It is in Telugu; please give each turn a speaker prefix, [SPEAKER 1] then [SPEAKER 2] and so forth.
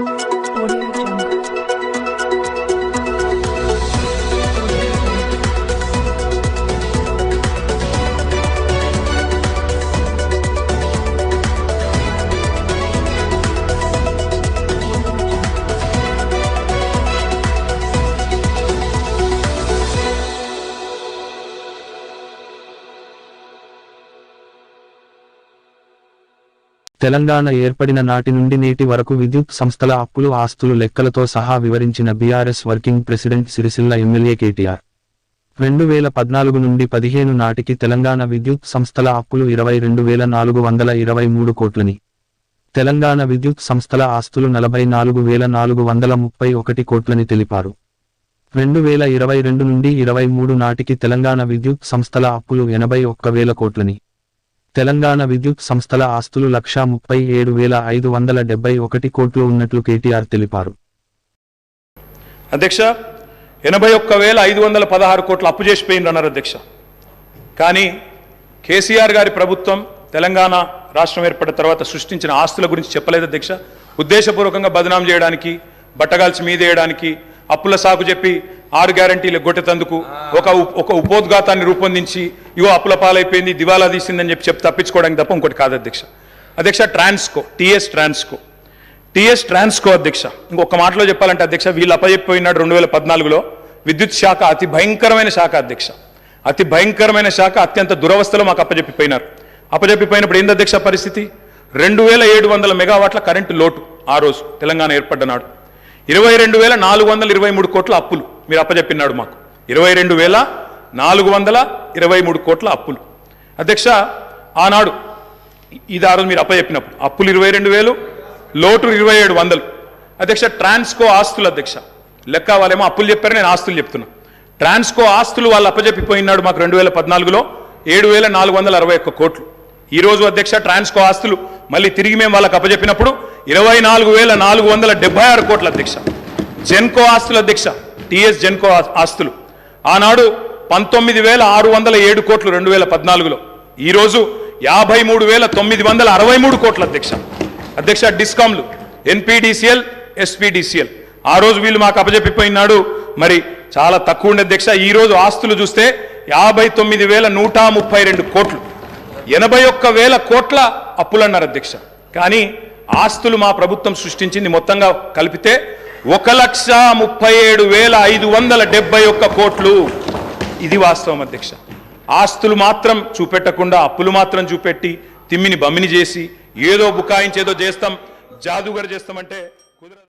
[SPEAKER 1] Thank you.
[SPEAKER 2] తెలంగాణ ఏర్పడిన నాటి నుండి నేటి వరకు విద్యుత్ సంస్థల అప్పులు ఆస్తులు లెక్కలతో సహా వివరించిన BRS working president Sircilla MLA KTR. రెండు వేల పద్నాలుగు నుండి పదిహేను నాటికి తెలంగాణ విద్యుత్ సంస్థల అప్పులు ఇరవై రెండు వేల నాలుగు వందల ఇరవై మూడు కోట్లని. తెలంగాణ విద్యుత్ సంస్థల ఆస్తులు నలభై నాలుగు వేల నాలుగు వందల ముప్పై ఒకటి కోట్లని తెలిపారు. రెండు వేల ఇరవై రెండు నుండి ఇరవై మూడు నాటికి తెలంగాణ విద్యుత్ సంస్థల అప్పులు ఎనభై ఒక్క వేల కోట్లని. తెలంగాణ విద్యుత్ సంస్థల ఆస్తులు లక్షా ముప్పై ఏడు వేల ఐదు వందల డెబ్బై ఒకటి కోట్లు ఉన్నట్లు కేటీఆర్ తెలిపారు.
[SPEAKER 3] అధ్యక్ష ఎనభై ఒక్క వేల ఐదు వందల పదహారు కోట్లు అప్పు చేసిపోయిందన్నారు అన్నారు అధ్యక్ష. కానీ కేసీఆర్ గారి ప్రభుత్వం తెలంగాణ రాష్ట్రం ఏర్పడిన తర్వాత సృష్టించిన ఆస్తుల గురించి చెప్పలేదు అధ్యక్ష. ఉద్దేశపూర్వకంగా బదనాం చేయడానికి బట్టగాల్చి మీదేయడానికి అప్పుల సాకు చెప్పి ఆరు గ్యారంటీలు గొట్టెతందుకు ఒక ఒక ఉపోద్ఘాతాన్ని రూపొందించి ఇవో అప్పుల పాలైపోయింది దివాలా తీసిందని చెప్పి చెప్పి తప్పించుకోవడానికి తప్ప ఇంకోటి కాదు అధ్యక్ష. అధ్యక్ష ట్రాన్స్కో టీఎస్ ట్రాన్స్కో. టిఎస్ ట్రాన్స్కో అధ్యక్ష. ఇంకొక మాటలో చెప్పాలంటే అధ్యక్ష వీళ్ళు అప్పచెప్పిపోయినాడు రెండు వేల పద్నాలుగులో విద్యుత్ శాఖ అతి భయంకరమైన శాఖ అధ్యక్ష. అతి భయంకరమైన శాఖ అత్యంత దురవస్థలో మాకు అప్పచెప్పిపోయినారు అప్పచెప్పిపోయినప్పుడు ఏంది అధ్యక్ష పరిస్థితి? రెండు వేల ఏడు వందల మెగావాట్ల కరెంటు లోటు ఆ రోజు తెలంగాణ ఏర్పడ్డనాడు ఇరవై రెండు వేల నాలుగు వందల ఇరవై మూడు కోట్ల అప్పులు. మీరు అప్పచెప్పినాడు మాకు. ఇరవై రెండు వేల నాలుగు వందల ఇరవై మూడు కోట్ల అప్పులు. అధ్యక్ష ఆనాడు ఇది ఆ రోజు మీరు అప్పచెప్పినప్పుడు అప్పులు ఇరవై రెండు వేలు లోటు ఇరవై ఏడు వందలు. అధ్యక్ష ట్రాన్స్కో ఆస్తులు అధ్యక్ష. లెక్క వాళ్ళేమో అప్పులు చెప్పారు నేను ఆస్తులు చెప్తున్నా. ట్రాన్స్కో ఆస్తులు వాళ్ళు అప్పచెప్పిపోయినాడు మాకు రెండు వేల పద్నాలుగులో ఏడు వేల నాలుగు వందల అరవై ఒక్క కోట్లు. ఈరోజు అధ్యక్ష ట్రాన్స్కో ఆస్తులు మళ్ళీ తిరిగి మేము వాళ్ళకి అప్పచెప్పినప్పుడు ఇరవై నాలుగు వేల నాలుగు వందల డెబ్బై ఆరు కోట్ల అధ్యక్ష. జెన్కో ఆస్తుల అధ్యక్ష. టిఎస్ జెన్కో ఆస్తులు. ఆనాడు పంతొమ్మిది వేల ఆరు వందల ఏడు కోట్లు రెండు వేల పద్నాలుగులో. ఈరోజు యాభై మూడు వేల తొమ్మిది వందల అరవై మూడు కోట్ల అధ్యక్ష. అధ్యక్ష డిస్కామ్లు ఎన్పిడిసిఎల్ ఎస్పీడీసీఎల్. ఆ రోజు వీళ్ళు మాకు అప్పచెప్పిపోయినాడు మరి చాలా తక్కువ ఉండే అధ్యక్ష. ఈ రోజు ఆస్తులు చూస్తే యాభై తొమ్మిది వేల నూట ముప్పై రెండు కోట్లు. ఎనభై ఒక్క వేల కోట్ల అప్పులన్నారు అధ్యక్ష. కానీ ఆస్తులు మా ప్రభుత్వం సృష్టించింది మొత్తంగా కలిపితే ఒక లక్ష ముప్పై ఏడు వేల ఐదు వందల డెబ్బై ఒక్క కోట్లు. ఇది వాస్తవం అధ్యక్ష. ఆస్తులు మాత్రం చూపెట్టకుండా అప్పులు మాత్రం చూపెట్టి తిమ్మిని బమ్మిని చేసి ఏదో బుకాయించేదో చేస్తాం జాదుగారు చేస్తామంటే కుదరదు.